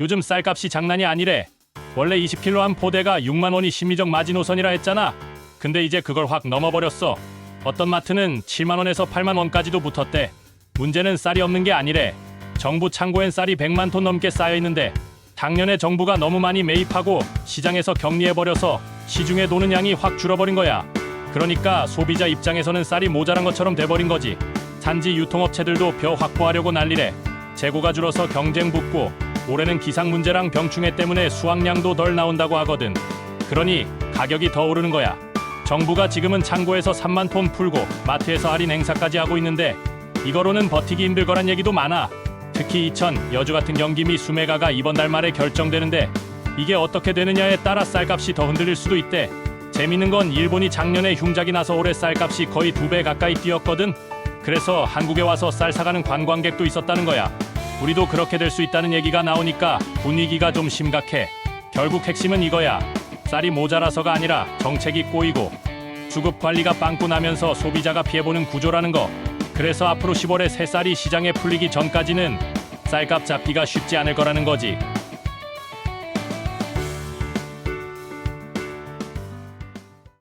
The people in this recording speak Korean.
요즘 쌀값이 장난이 아니래. 원래 20kg 한 포대가 6만 원이 심리적 마지노선이라 했잖아. 근데 이제 그걸 확 넘어버렸어. 어떤 마트는 7만 원에서 8만 원까지도 붙었대. 문제는 쌀이 없는 게 아니래. 정부 창고엔 쌀이 100만 톤 넘게 쌓여 있는데 작년에 정부가 너무 많이 매입하고 시장에서 격리해버려서 시중에 도는 양이 확 줄어버린 거야. 그러니까 소비자 입장에서는 쌀이 모자란 것처럼 돼버린 거지. 단지 유통업체들도 벼 확보하려고 난리래. 재고가 줄어서 경쟁 붙고 올해는 기상 문제랑 병충해 때문에 수확량도 덜 나온다고 하거든. 그러니 가격이 더 오르는 거야. 정부가 지금은 창고에서 3만 톤 풀고 마트에서 할인 행사까지 하고 있는데 이거로는 버티기 힘들 거란 얘기도 많아. 특히 이천, 여주 같은 경기 미 수매가가 이번 달 말에 결정되는데 이게 어떻게 되느냐에 따라 쌀값이 더 흔들릴 수도 있대. 재밌는 건 일본이 작년에 흉작이 나서 올해 쌀값이 거의 두 배 가까이 뛰었거든. 그래서 한국에 와서 쌀 사가는 관광객도 있었다는 거야. 우리도 그렇게 될 수 있다는 얘기가 나오니까 분위기가 좀 심각해. 결국 핵심은 이거야. 쌀이 모자라서가 아니라 정책이 꼬이고 주급 관리가 빵꾸 나면서 소비자가 피해보는 구조라는 거. 그래서 앞으로 10월에 새 쌀이 시장에 풀리기 전까지는 쌀값 잡기가 쉽지 않을 거라는 거지.